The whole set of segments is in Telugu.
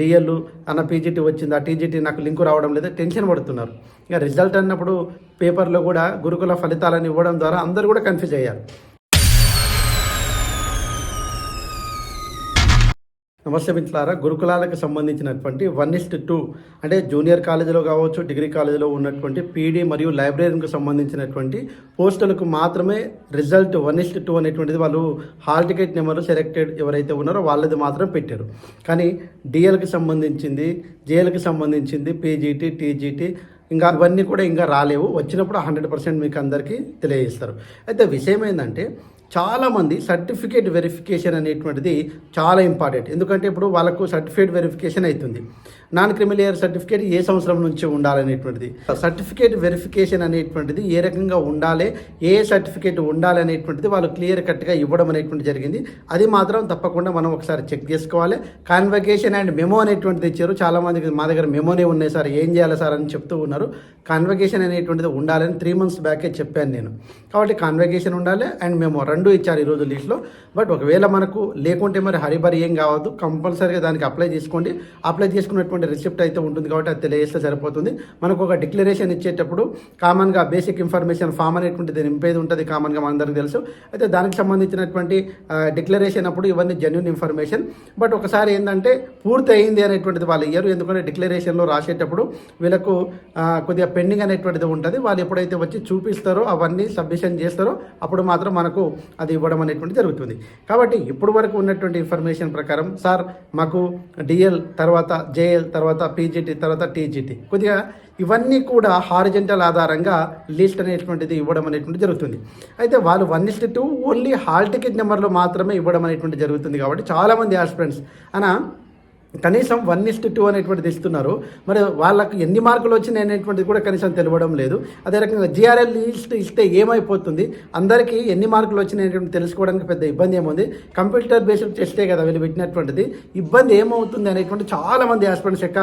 డిఎల్ అన్న పీజీటీ వచ్చింది. ఆ టీజీటీ నాకు లింకు రావడం లేదు. టెన్షన్ పడుతున్నారు. ఇక రిజల్ట్ అన్నప్పుడు పేపర్లో కూడా గురుకుల ఫలితాలను ఇవ్వడం ద్వారా అందరూ కూడా కన్ఫ్యూజ్ అయ్యారు. నమస్తే మిత్రులారా గురుకులాలకు సంబంధించినటువంటి వన్ ఇస్ట్ టూ అంటే జూనియర్ కాలేజీలో కావచ్చు డిగ్రీ కాలేజీలో ఉన్నటువంటి పీడీ మరియు లైబ్రరీకి సంబంధించినటువంటి పోస్టులకు మాత్రమే రిజల్ట్ వన్ ఇస్ట్ టూ అనేటువంటిది వాళ్ళు హాల్ టికెట్ నెంబర్ సెలెక్టెడ్ ఎవరైతే ఉన్నారో వాళ్ళది మాత్రం పెట్టారు. కానీ డిఎల్కి సంబంధించింది జేఎల్కి సంబంధించింది పీజీటీ టీజీటీ ఇంకా అవన్నీ కూడా ఇంకా రాలేవు. వచ్చినప్పుడు హండ్రెడ్ పర్సెంట్ మీకు అందరికీ తెలియజేస్తారు. అయితే విషయం ఏంటంటే చాలామంది సర్టిఫికేట్ వెరిఫికేషన్ అనేటువంటిది చాలా ఇంపార్టెంట్. ఎందుకంటే ఇప్పుడు వాళ్ళకు సర్టిఫికేట్ వెరిఫికేషన్ అవుతుంది. నాన్ క్రిమిలియర్ సర్టిఫికేట్ ఏ సంవత్సరం నుంచి ఉండాలనేటువంటిది సర్టిఫికేట్ వెరిఫికేషన్ అనేటువంటిది ఏ రకంగా ఉండాలి ఏ సర్టిఫికేట్ ఉండాలి అనేటువంటిది వాళ్ళు క్లియర్ కట్గా ఇవ్వడం అనేటువంటి జరిగింది. అది మాత్రం తప్పకుండా మనం ఒకసారి చెక్ చేసుకోవాలి. కాన్వకేషన్ అండ్ మెమో అనేటువంటిది ఇచ్చారు. చాలామందికి మా దగ్గర మెమోనే ఉన్నాయి సార్ ఏం చేయాలి సార్ అని చెప్తూ ఉన్నారు. కాన్వకేషన్ అనేటువంటిది ఉండాలని త్రీ మంత్స్ బ్యాకే చెప్పాను నేను. కాబట్టి కాన్వకేషన్ ఉండాలి అండ్ మెమో. రెండు ఇచ్చారు ఈరోజు లిస్ట్లో బట్ ఒకవేళ మనకు లేకుంటే మరి హరిబరి ఏం కావద్దు. కంపల్సరీగా దానికి అప్లై చేసుకోండి. అప్లై చేసుకున్నటువంటి రిసిప్ట్ అయితే ఉంటుంది కాబట్టి అది తెలియజేస్తే సరిపోతుంది. మనకు ఒక డిక్లరేషన్ ఇచ్చేటప్పుడు కామన్గా బేసిక్ ఇన్ఫర్మేషన్ ఫామ్ అనేటువంటిది నింపేది ఉంటుంది. కామన్గా మనందరికీ తెలుసు. అయితే దానికి సంబంధించినటువంటి డిక్లరేషన్ అప్పుడు ఇవన్నీ జెన్యున్ ఇన్ఫర్మేషన్ బట్ ఒకసారి ఏంటంటే పూర్తి అయింది అనేటువంటిది వాళ్ళు ఇయ్యరు. ఎందుకంటే డిక్లరేషన్లో రాసేటప్పుడు వీళ్ళకు కొద్దిగా పెండింగ్ అనేటువంటిది ఉంటుంది. వాళ్ళు ఎప్పుడైతే వచ్చి చూపిస్తారో అవన్నీ సబ్మిషన్ చేస్తారో అప్పుడు మాత్రం మనకు అది ఇవ్వడం అనేటువంటి జరుగుతుంది. కాబట్టి ఇప్పుడు వరకు ఉన్నటువంటి ఇన్ఫర్మేషన్ ప్రకారం సార్ మాకు డిఎల్ తర్వాత జేఎల్ తర్వాత పీజీటీ తర్వాత టీజీటీ కొద్దిగా ఇవన్నీ కూడా హారిజెంటల్ ఆధారంగా లిస్ట్ అనేటువంటిది ఇవ్వడం అనేటువంటి జరుగుతుంది. అయితే వాళ్ళు one is to two only hall ticket నెంబర్లో మాత్రమే ఇవ్వడం అనేటువంటి జరుగుతుంది కాబట్టి చాలామంది ఆస్పిరెంట్స్. అనా కనీసం వన్ ఇస్ట్ టూ అనేటువంటిది ఇస్తున్నారు. మరి వాళ్ళకి ఎన్ని మార్కులు వచ్చినాయి అనేటువంటిది కూడా కనీసం తెలియడం లేదు. అదే రకంగా జిఆర్ఎల్ లిస్ట్ ఇస్తే ఏమైపోతుంది? అందరికీ ఎన్ని మార్కులు వచ్చినాయి అనేటువంటి తెలుసుకోవడానికి పెద్ద ఇబ్బంది ఏముంది? కంప్యూటర్ బేస్డ్ టెస్టే కదా వీళ్ళు పెట్టినటువంటిది. ఇబ్బంది ఏమవుతుంది అనేటువంటి చాలామంది ఆస్పిరెంట్స్ యొక్క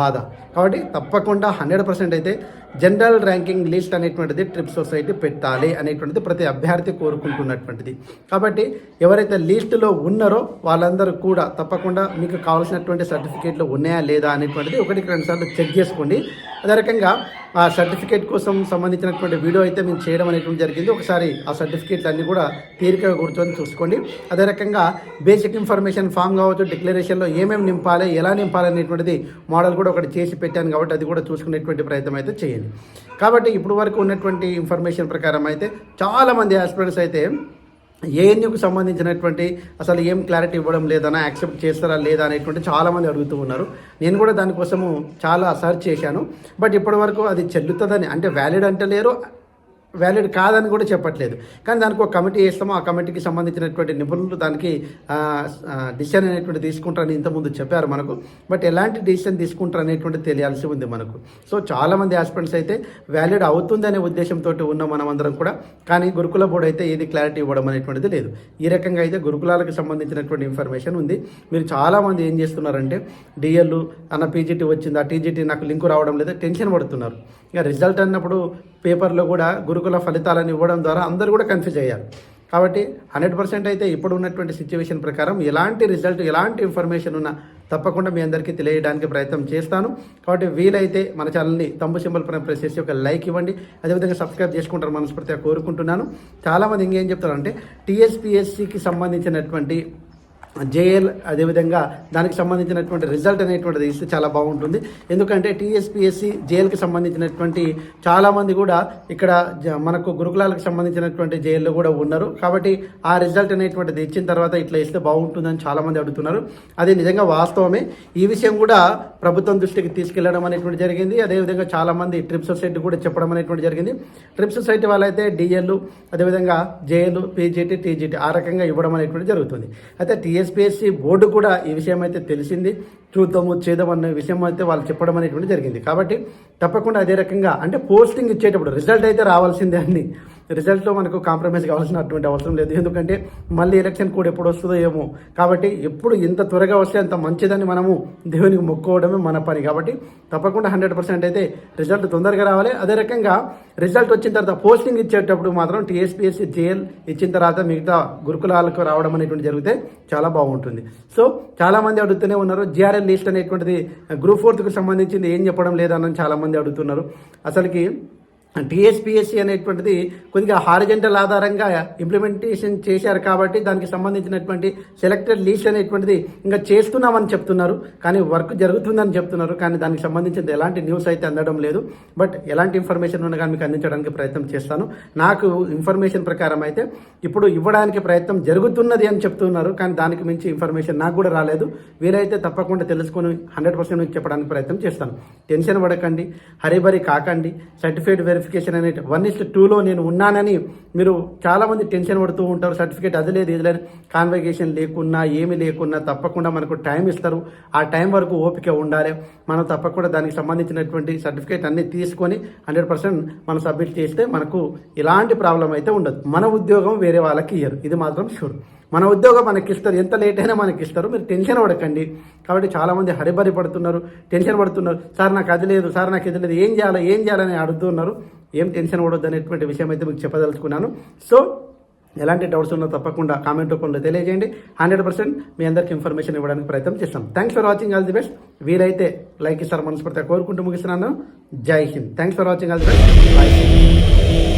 బాధ. కాబట్టి తప్పకుండా హండ్రెడ్ పర్సెంట్ అయితే జనరల్ ర్యాంకింగ్ లిస్ట్ అనేటువంటిది ట్రిప్ సొసైటీ పెట్టాలి అనేటువంటిది ప్రతి అభ్యర్థి కోరుకుంటున్నటువంటిది. కాబట్టి ఎవరైతే లిస్టులో ఉన్నారో వాళ్ళందరూ కూడా తప్పకుండా మీకు కావాల్సినటువంటి సర్టిఫికేట్లు ఉన్నాయా లేదా అనేటువంటిది ఒకటికి రెండుసార్లు చెక్ చేసుకోండి. అదే రకంగా ఆ సర్టిఫికేట్ కోసం సంబంధించినటువంటి వీడియో అయితే మేము చేయడం అనేటువంటి జరిగింది. ఒకసారి ఆ సర్టిఫికేట్లు అన్నీ కూడా తీరికగా కూర్చొని చూసుకోండి. అదే రకంగా బేసిక్ ఇన్ఫర్మేషన్ ఫామ్ కావచ్చు డిక్లరేషన్లో ఏమేమి నింపాలి ఎలా నింపాలి అనేటువంటిది మోడల్ కూడా ఒకటి చేసి పెట్టాను కాబట్టి అది కూడా చూసుకునేటువంటి ప్రయత్నం అయితే చేయండి. కాబట్టి ఇప్పుడు వరకు ఉన్నటువంటి ఇన్ఫర్మేషన్ ప్రకారం అయితే చాలామంది ఆస్పిరెంట్స్ అయితే ఏఎన్యూకి సంబంధించినటువంటి అసలు ఏం క్లారిటీ ఇవ్వడం లేదనా యాక్సెప్ట్ చేస్తారా లేదా అనేటువంటి చాలామంది అడుగుతూ ఉన్నారు. నేను కూడా దానికోసము చాలా సర్చ్ చేశాను. బట్ ఇప్పటి వరకు అది చెల్లుతుందని అంటే వ్యాలిడ్ అంటే లేరు వ్యాలిడ్ కాదని కూడా చెప్పట్లేదు. కానీ దానికి ఒక కమిటీ వేస్తాము ఆ కమిటీకి సంబంధించినటువంటి నిపుణులు దానికి డిసిషన్ అనేటువంటి తీసుకుంటారని ఇంతకుముందు చెప్పారు మనకు. బట్ ఎలాంటి డిసిషన్ తీసుకుంటారు అనేటువంటి తెలియాల్సి ఉంది మనకు. సో చాలామంది ఆస్పిరెంట్స్ అయితే వ్యాలిడ్ అవుతుంది అనే ఉద్దేశంతో ఉన్న మనం అందరం కూడా కానీ గురుకుల బోర్డు అయితే ఏది క్లారిటీ ఇవ్వడం అనేటువంటిది లేదు. ఈ రకంగా అయితే గురుకులాలకు సంబంధించినటువంటి ఇన్ఫర్మేషన్ ఉంది. మీరు చాలామంది ఏం చేస్తున్నారంటే డిఎల్ అన్న పీజీటీ వచ్చింది ఆ టీజీటీ నాకు లింకు రావడం లేదా టెన్షన్ పడుతున్నారు. ఇక రిజల్ట్ అన్నప్పుడు పేపర్లో కూడా గురుకుల ఫలితాలను ఇవ్వడం ద్వారా అందరూ కూడా కన్ఫ్యూజ్ అయ్యారు. కాబట్టి హండ్రెడ్ పర్సెంట్ అయితే ఇప్పుడు ఉన్నటువంటి సిచ్యువేషన్ ప్రకారం ఎలాంటి రిజల్ట్ ఎలాంటి ఇన్ఫర్మేషన్ ఉన్నా తప్పకుండా మీ అందరికీ తెలియడానికి ప్రయత్నం చేస్తాను. కాబట్టి వీలైతే మన ఛానల్ని తమ్ము సింబల్ పైన ప్రెస్ చేసి ఒక లైక్ ఇవ్వండి. అదేవిధంగా సబ్స్క్రైబ్ చేసుకుంటారు మనస్ఫూర్తిగా కోరుకుంటున్నాను. చాలామంది ఇంకేం చెప్తారంటే టీఎస్పిఎస్సికి సంబంధించినటువంటి జేఎల్ అదేవిధంగా దానికి సంబంధించినటువంటి రిజల్ట్ అనేటువంటిది ఇస్తే చాలా బాగుంటుంది. ఎందుకంటే టీఎస్పిఎస్సి జేఎల్కి సంబంధించినటువంటి చాలామంది కూడా ఇక్కడ జ- మనకు గురుకులాలకు సంబంధించినటువంటి జేఎల్లో కూడా ఉన్నారు. కాబట్టి ఆ రిజల్ట్ అనేటువంటిది ఇచ్చిన తర్వాత ఇట్లా ఇస్తే బాగుంటుందని చాలామంది అడుగుతున్నారు. అది నిజంగా వాస్తవమే. ఈ విషయం కూడా ప్రభుత్వం దృష్టికి తీసుకెళ్ళడం అనేటువంటి జరిగింది. అదేవిధంగా చాలామంది ట్రిప్ సొసైటీ కూడా చెప్పడం అనేటువంటి జరిగింది. ట్రిప్ సొసైటీ వాళ్ళైతే డిఎల్ అదేవిధంగా జేఎల్ పీజీటీ టీజీటీ ఆ రకంగా ఇవ్వడం అనేటువంటి జరుగుతుంది. అయితే టీఎస్ టీఎస్పీఎస్సీ బోర్డు కూడా ఈ విషయం అయితే తెలిసింది. చూద్దాము చేద్దాం అన్న విషయం అయితే వాళ్ళు చెప్పడం అనేటువంటి జరిగింది. కాబట్టి తప్పకుండా అదే రకంగా అంటే పోస్టింగ్ ఇచ్చేటప్పుడు రిజల్ట్ అయితే రావాల్సిందే అండి. రిజల్ట్లో మనకు కాంప్రమైజ్ కావాల్సినటువంటి అవసరం లేదు. ఎందుకంటే మళ్ళీ ఎలక్షన్ కూడా ఎప్పుడు వస్తుందో ఏమో. కాబట్టి ఎప్పుడు ఎంత త్వరగా వస్తే అంత మంచిదని మనము దేవునికి మొక్కుకోవడమే మన పని. కాబట్టి తప్పకుండా హండ్రెడ్ పర్సెంట్ అయితే రిజల్ట్ తొందరగా రావాలి. అదే రకంగా రిజల్ట్ వచ్చిన తర్వాత పోస్టింగ్ ఇచ్చేటప్పుడు మాత్రం టీఎస్పీఎస్సీ జేఎల్ ఇచ్చిన తర్వాత మిగతా గురుకులాలకు రావడం అనేటువంటి జరిగితే చాలా బాగుంటుంది. సో చాలామంది అడుగుతూనే ఉన్నారు జిఆర్ఎల్ లిస్ట్ అనేటువంటిది గ్రూప్ ఫోర్త్కి సంబంధించింది ఏం చెప్పడం లేదని చాలామంది అడుగుతున్నారు. అసలుకి టీఎస్పిఎస్సి అనేటువంటిది కొద్దిగా హారిజెంటల్ ఆధారంగా ఇంప్లిమెంటేషన్ చేశారు కాబట్టి దానికి సంబంధించినటువంటి సెలెక్టెడ్ లీస్ట్ అనేటువంటిది ఇంకా చేస్తున్నామని చెప్తున్నారు. కానీ వర్క్ జరుగుతుందని చెప్తున్నారు. కానీ దానికి సంబంధించిన ఎలాంటి న్యూస్ అయితే అందడం లేదు. బట్ ఎలాంటి ఇన్ఫర్మేషన్ ఉన్నా కానీ మీకు అందించడానికి ప్రయత్నం చేస్తాను. నాకు ఇన్ఫర్మేషన్ ప్రకారం అయితే ఇప్పుడు ఇవ్వడానికి ప్రయత్నం జరుగుతున్నది అని చెప్తున్నారు. కానీ దానికి మించి ఇన్ఫర్మేషన్ నాకు కూడా రాలేదు. వీరైతే తప్పకుండా తెలుసుకొని హండ్రెడ్ పర్సెంట్ మీకు చెప్పడానికి ప్రయత్నం చేస్తాను. టెన్షన్ పడకండి. హరిబరి కాకండి. సర్టిఫైడ్ వెరిఫై సర్టిఫికేషన్ అనే వన్ ఇస్ టూలో నేను ఉన్నానని మీరు చాలామంది టెన్షన్ పడుతూ ఉంటారు. సర్టిఫికేట్ అది లేదు ఇది లేదు. కాన్వకేషన్ లేకున్నా ఏమి లేకున్నా తప్పకుండా మనకు టైం ఇస్తారు. ఆ టైం వరకు ఓపిక ఉండాలి. మనం తప్పకుండా దానికి సంబంధించినటువంటి సర్టిఫికేట్ అన్ని తీసుకొని హండ్రెడ్ పర్సెంట్ మనం సబ్మిట్ చేస్తే మనకు ఎలాంటి ప్రాబ్లం అయితే ఉండదు. మన ఉద్యోగం వేరే వాళ్ళకి ఇయ్యరు. ఇది మాత్రం షూర్ మన ఉద్యోగం మనకి ఇస్తారు. ఎంత లేట్ అయినా మనకి ఇస్తారు. మీరు టెన్షన్ పడకండి. కాబట్టి చాలామంది హరిబరి పడుతున్నారు టెన్షన్ పడుతున్నారు. సార్ నాకు అది లేదు. సార్ నాకు ఇది లేదు. ఏం చేయాలి? ఏం చేయాలని అడుగుతున్నారు. ఏం టెన్షన్ పడొద్దు అనేటువంటి విషయం అయితే మీకు చెప్పదలుచుకున్నాను. సో ఎలాంటి డౌట్స్ ఉన్నా తప్పకుండా కామెంట్ రూపంలో తెలియజేయండి. హండ్రెడ్ పర్సెంట్ మీ అందరికి ఇన్ఫర్మేషన్ ఇవ్వడానికి ప్రయత్నం చేస్తాం. Thanks for watching all the best వీలైతే లైక్ ఇస్తారు మనస్ఫూర్తిగా కోరుకుంటూ ముగిస్తున్నాను. Jai Hind. Thanks for watching all the best bye